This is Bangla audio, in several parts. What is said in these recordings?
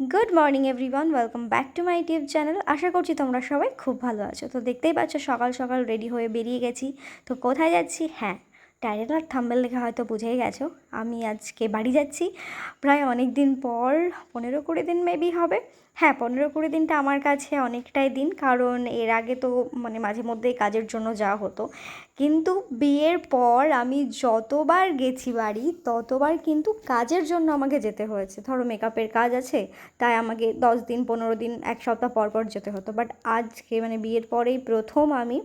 Good morning everyone welcome back to my YouTube channel আশা করছি তোমরা সবাই খুব ভালো আছো। তো দেখতেই পাচ্ছ, সকাল সকাল রেডি হয়ে বেরিয়ে গেছি। তো কোথায় যাচ্ছি? হ্যাঁ টাইটেল আর থাম্বেল দেখে হয়তো বুঝেই গেছো, আমি আজকে বাড়ি যাচ্ছি। প্রায় অনেক দিন পর, পনেরো কুড়ি দিন মেবি হবে। হ্যাঁ পনেরো কুড়ি দিনটা আমার কাছে অনেকটাই দিন, কারণ এর আগে তো মানে মাঝে মধ্যেই কাজের জন্য যাওয়া হতো। কিন্তু বিয়ের পর আমি যতবার গেছি বাড়ি, ততবার কিন্তু কাজের জন্য আমাকে যেতে হয়েছে। ধরো মেকআপের কাজ আছে, তাই আমাকে দশ দিন, পনেরো দিন, এক সপ্তাহ পর পর যেতে হতো। বাট আজকে মানে বিয়ের পরেই প্রথম আমি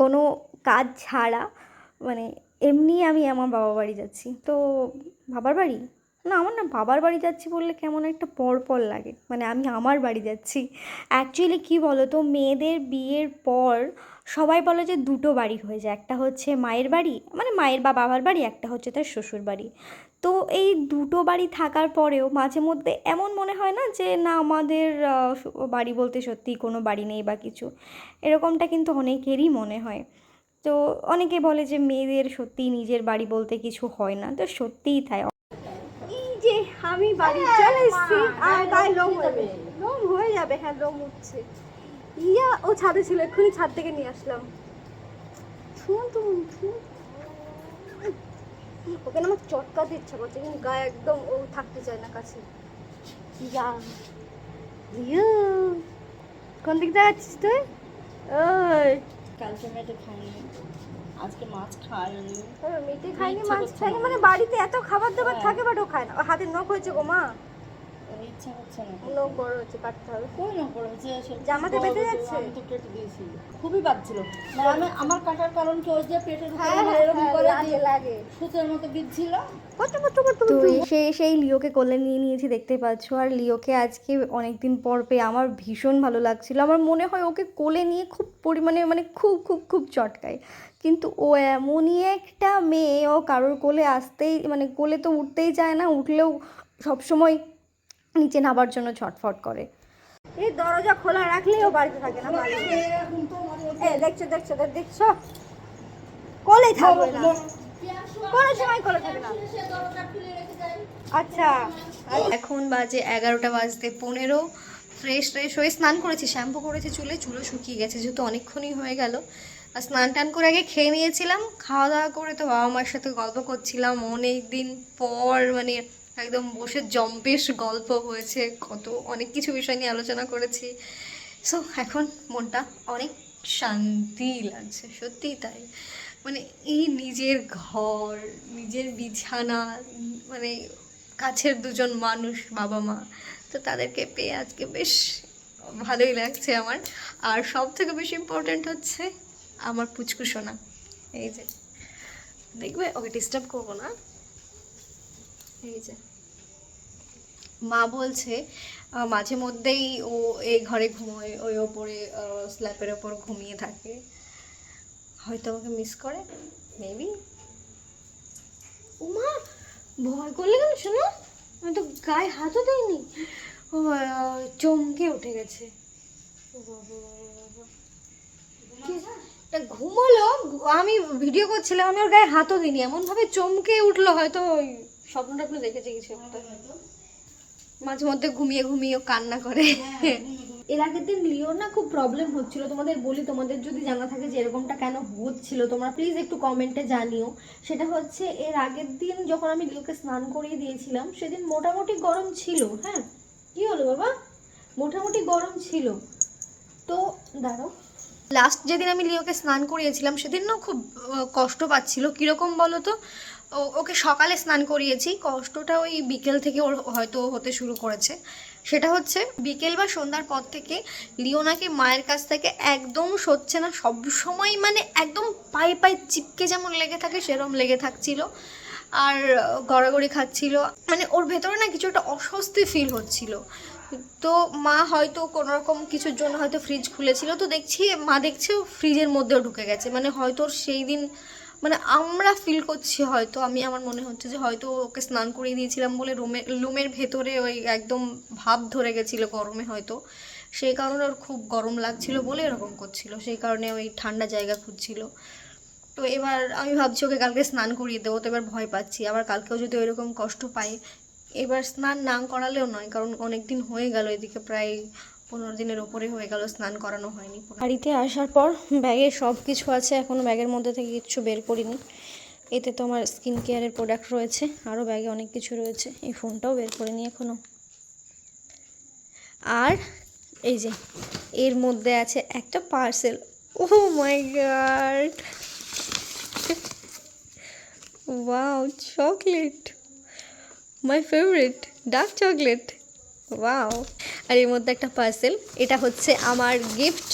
কোনো কাজ ছাড়া মানে এমনি আমি আমার বাবা বাড়ি যাচ্ছি। তো বাবার বাড়ি? না, আমার না বাবার বাড়ি যাচ্ছি বললে কেমন একটা পর পর লাগে। মানে আমি আমার বাড়ি যাচ্ছি। অ্যাকচুয়ালি কী বলো তো মেয়েদের বিয়ের পর সবাই বলে যে দুটো বাড়ি হয়ে যায়। একটা হচ্ছে মায়ের বাড়ি মানে মায়ের বা বাবার বাড়ি, একটা হচ্ছে তার শ্বশুর বাড়ি। তো এই দুটো বাড়ি থাকার পরেও মাঝে মধ্যে এমন মনে হয় না যে না, আমাদের বাড়ি বলতে সত্যিই কোনো বাড়ি নেই বা কিছু। এরকমটা কিন্তু অনেকেরই মনে হয়। তো অনেকে বলে যে মেয়েদের সত্যি নিজের বাড়ি বলতে কিছু হয় না তো সত্যিই তাই। এই যে আমি বাড়ি চলে এসেছি আর গায়ে লোম হবে লোম হয়ে যাবে হ্যাঁ লোম উঠছে। ইয়া ও ছাদে ছিল এক্ষুনি ছাদ থেকে নিয়ে আসলাম। শুন তুমি ওকে না আমার চটকাতে ইচ্ছা করছে কিন্তু গায়ে একদম ও থাকতে চায় না কাছে। ইয়া। ইয়া। কোন দিক দিয়ে যাচ্ছিস তুই? ওই। কালকে মেটে খাইনি আজকে মাছ খাইনি মেটে খাইনি মাছ খাইনি মানে বাড়িতে এত খাবার দাবার হ্যাঁ। থাকে বাট ও খায় না। হাতের হাতে নখ হয়েছে গো মা ওর ইচ্ছা করছে না। নখ বড় হচ্ছে কাটতে হবে। কই না করেছে জামাতে বেঁধে যাচ্ছে? আমি তো কেটে দিয়েছি। খুবই বাজছিল মানে আমার কাটার কারণ কি ওই যে পেটের উপরে হ্যাঁ, আমার হ্যাঁ, এরকম হ্যাঁ, করে লাগে, সুতোর মতো বিচ্ছিল তো সেই সেই লিওকে কোলে নিয়ে নিয়েছি দেখতে পাচ্ছ। আর লিওকে আজকে অনেকদিন পর পেয়ে আমার ভীষণ ভালো লাগছিল। আমার মনে হয় ওকে কোলে নিয়ে খুব পরিমাণে মানে খুব খুব খুব চটকায়। কিন্তু ও এমনই একটা মেয়ে ও কারোর কোলে আসতেই মানে কোলে তো উঠতেই চায় না উঠলেও সবসময় নিচে নামার জন্য ছটফট করে। এই দরজা খোলা রাখলেই ও বাড়িতে থাকে না দেখছ দেখছ দেখছ? কোলে থাকবে না। কোনো সময় কোলে থাকে না। আচ্ছা। এখন বাজে এগারোটা বাজতে পনেরো। ফ্রেশ ফ্রেশ হয়ে স্নান করেছি শ্যাম্পু করেছি চুলে চুলও শুকিয়ে গেছে যেহেতু অনেকক্ষণই হয়ে গেল। আর স্নান টান করে আগে খেয়ে নিয়েছিলাম। খাওয়া দাওয়া করে তো বাবা মার সাথে গল্প করছিলাম অনেক দিন পর মানে একদম বসে জম্পেশ গল্প হয়েছে, কত, অনেক কিছু বিষয় নিয়ে আলোচনা করেছি। সো এখন মনটা অনেক শান্তি লাগছে, সত্যিই তাই। মানে এই নিজের ঘর, নিজের বিছানা মানে কাছের দুজন মানুষ, বাবা মা, তো তাদেরকে পেয়ে আজকে বেশ ভালোই লাগছে আমার। আর সব থেকে বেশি ইম্পর্ট্যান্ট হচ্ছে আমার পুচকু সোনা। এই যে, দেখবে, ওকে ডিস্টার্ব করব না। এই যে। মা বলছে মাঝে মধ্যেই ও এই ঘরে ঘুমোয় ওই ওপরে স্ল্যাপের ওপর ঘুমিয়ে থাকে। হয়তো আমাকে মিস করে মেবি উমা ভয় করলে কেন শোনো? আমি তো গায়ে হাতও দেয়নি ও চমকে উঠে গেছে। ঘুমোলো আমি ভিডিও করছিলাম আমি ওর গায়ে হাতও দিইনি। এমন ভাবে চমকে উঠল হয়তো ওই স্বপ্ন টপ্ন দেখেছে কিছু একটা মাঝে মধ্যে ঘুমিয়ে ঘুমিয়ে কান্না করে। এর আগের দিন লিওর না খুব প্রবলেম হচ্ছিল। তোমাদের বলি, তোমাদের যদি জানা থাকে যে এরকমটা কেন হচ্ছিল, তোমরা প্লিজ একটু কমেন্টে জানিও। সেটা হচ্ছে, এর আগের দিন যখন আমি লিওকে স্নান করিয়ে দিয়েছিলাম, সেদিন মোটামুটি গরম ছিল হ্যাঁ? কি হলো বাবা? মোটামুটি গরম ছিল। তো দাঁড়াও। লাস্ট যেদিন আমি লিওকে স্নান করিয়েছিলাম, সেদিন না খুব কষ্ট পাচ্ছিল। কীরকম বলো তো? ও- ওকে সকালে স্নান করিয়েছি। কষ্টটা ওই বিকেল থেকে ওর হয়তো হতে শুরু করেছে। সেটা হচ্ছে, বিকেল বা সন্ধ্যার পর থেকে লিওনাকে মায়ের কাছ থেকে একদম সচ্ছে না, সব সময় মানে একদম পায়ে পায়ে চিপকে যেমন লেগে থাকে, সেরম লেগে থাকছিল। আর গড়াগড়ি খাচ্ছিল। মানে ওর ভেতরে না কিছু একটা অস্বস্তি ফিল হচ্ছিল। তো মা হয়তো কোনো রকম কিছুর জন্য হয়তো ফ্রিজ খুলেছিল। তো দেখছি, মা দেখছে ফ্রিজের মধ্যেও ঢুকে গেছে। মানে হয়তো সেই দিন মানে আমরা ফিল করছি হয়তো, আমি, আমার মনে হচ্ছে যে হয়তো ওকে স্নান করিয়ে দিয়েছিলাম বলে রুমে, রুমের ভেতরে ওই একদম ভাব ধরে গেছিল গরমে হয়তো। সেই কারণে ওর খুব গরম লাগছিল বলে এরকম করছিল, সেই কারণে ওই ঠান্ডা জায়গা খুঁজছিল। তো এবার আমি ভাবছি ওকে কালকে স্নান করিয়ে দেবো, তো এবার ভয় পাচ্ছি। আবার কালকেও যদি ওইরকম কষ্ট পাই, এবার স্নান না করালেও নয়, কারণ অনেক দিন হয়ে গেল এদিকে প্রায় পনেরো দিনের ওপরে হয়ে গেল, স্নান করানো হয়নি বাড়িতে আসার পর ব্যাগে সব কিছু আছে এখনও ব্যাগের মধ্যে থেকে কিচ্ছু বের করিনি। এতে তো আমার স্কিন কেয়ারের প্রোডাক্ট রয়েছে আরও ব্যাগে অনেক কিছু রয়েছে, এই ফোনটাও বের করিনি এখনও আর এই যে, এর মধ্যে আছে একটা parcel oh my god wow chocolate my favourite dark chocolate wow আর এর মধ্যে একটা পার্সেল এটা হচ্ছে আমার গিফট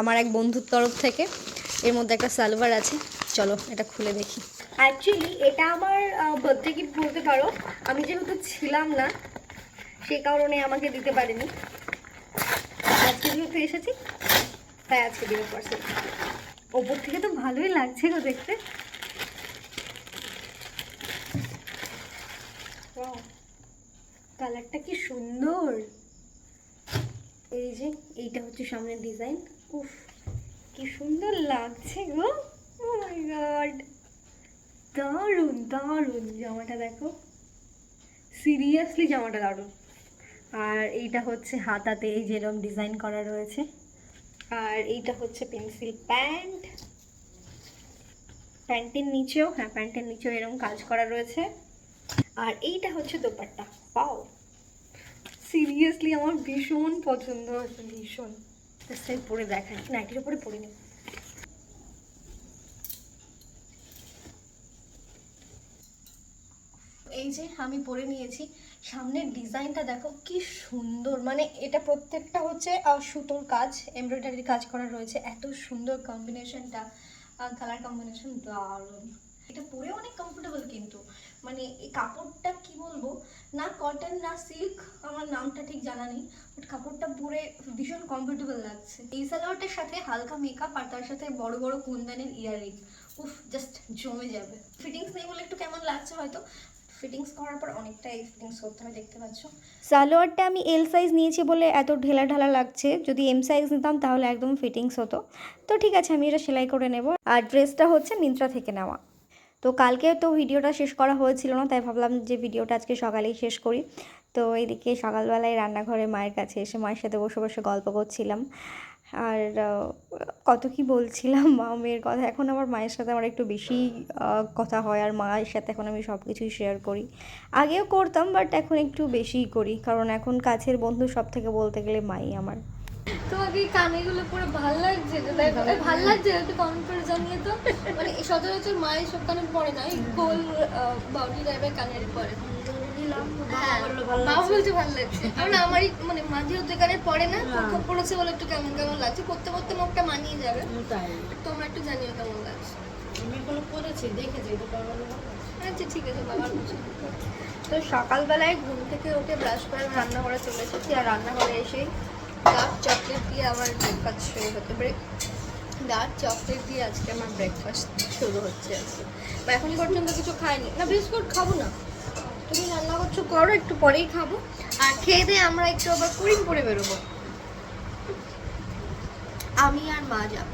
আমার এক বন্ধুর তরফ থেকে। এর মধ্যে একটা সালভার আছে। চলো, এটা খুলে দেখি। অ্যাকচুয়ালি এটা আমার বার্থডে গিফট বলতে পারো। আমি যেহেতু ছিলাম না সেই কারণে আমাকে দিতে পারেনি। আজকে যেহেতু এসেছি, তাই আজকে দিবে পার্সেল ওপর থেকে তো ভালোই লাগছে গো দেখতে। কালারটা কি সুন্দর। এই যে, এইটা হচ্ছে সামনের ডিজাইন উফ, কি সুন্দর লাগছে গো। মাই গড দারুণ দারুণ জামাটা দেখো। সিরিয়াসলি জামাটা দারুণ। আর এইটা হচ্ছে হাতাতে এই যেরকম ডিজাইন করা রয়েছে। আর এইটা হচ্ছে পেন্সিল প্যান্ট প্যান্টের নিচেও হ্যাঁ প্যান্টের নিচেও এরকম কাজ করা রয়েছে। আর এইটা হচ্ছে দোপাট্টা। পাও সিরিয়াসলি আমার ভীষণ পছন্দ হয়েছে, ভীষণ। পরে দেখাই। নাইটির উপরে পরে নেব এই যে আমি পরে নিয়েছি, সামনের ডিজাইনটা দেখো কি সুন্দর। মানে এটা প্রত্যেকটা হচ্ছে সুতোর কাজ এমব্রয়ডারির কাজ করা রয়েছে। এত সুন্দর কম্বিনেশনটা কালার কম্বিনেশন দারুণ। এটা পরে অনেক কমফোর্টেবল কিন্তু। মানে এই কাপড়টা কি বলব না কটন, না সিল্ক আমার নামটা ঠিক জানা নেই বাট কাপড়টা পরে ভীষণ কমফোর্টেবল লাগছে। এই সালোয়ারটার সাথে হালকা মেকআপ আর তার সাথে বড় বড় কুন্দনের ইয়াররিং উফ জাস্ট জমে যাবে। ফিটিংস নেই বলে একটু কেমন লাগছে হয়তো? ফিটিংস করার পর অনেকটাই ফিটিংস করতে হয়, দেখতে পাচ্ছ। সালোয়ারটা আমি এল সাইজ নিয়েছি বলে এত ঢেলা ঢালা লাগছে, যদি এম সাইজ নিতাম তাহলে একদম ফিটিংস হতো। তো ঠিক আছে, আমি এটা সেলাই করে নেব। আর ড্রেসটা হচ্ছে মিন্ত্রা থেকে নেওয়া। তো কালকে তো ভিডিওটা শেষ করা হয়েছিল না, তাই ভাবলাম যে ভিডিওটা আজকে সকালেই শেষ করি। তো এইদিকে সকালবেলায় রান্নাঘরে মায়ের কাছে এসে মায়ের সাথে বসে বসে গল্প করছিলাম। আর কত কি বলছিলাম, মা মেয়ের কথা। এখন আমার মায়ের সাথে আমার একটু বেশি কথা হয়, আর মায়ের সাথে এখন আমি সব কিছুই শেয়ার করি। আগেও করতাম বাট এখন একটু বেশিই করি, কারণ এখন কাছের বন্ধু সব থেকে বলতে গেলে মাই আমার। তোমাকে এই কানেগুলো পুরো ভালো লাগছে ভালো লাগছে একটু কমেন্ট করে জানিয়ে তো মানে সচরাচর মা এইসব কানে পড়ে না এই গোল বাউটি টাইপের কানের পরে। হ্যাঁ, বাবা বলছে ভালো লাগছে। কারণ আমারই মানে মাঝে হতে কানে পড়ে না পড়েছে বলে একটু কেমন কেমন লাগছে পড়তে পড়তে মুখটা মানিয়ে যাবে। তোমরা একটু জানিও কেমন লাগছে। আমি এগুলো করেছি দেখেছি আচ্ছা ঠিক আছে বাবার তো সকালবেলায় ঘুম থেকে উঠে ব্রাশ করে আমি রান্নাঘরে চলে এসেছি আর রান্নাঘরে এসেই ডার্ক চকলেট দিয়ে আমার ব্রেকফাস্ট শুরু হতে ব্রেক ডার্ক চকলেট দিয়ে আজকে আমার ব্রেকফাস্ট শুরু হচ্ছে আজকে বা এখন পর্যন্ত কিছু খাইনি। না, বিস্কুট খাব না। তুমি রান্না করছ, করো, একটু পরেই খাব। আর খেয়ে দিয়ে আমরা একটু আবার করিম পরে বেরোবো। আমি আর মা যাব।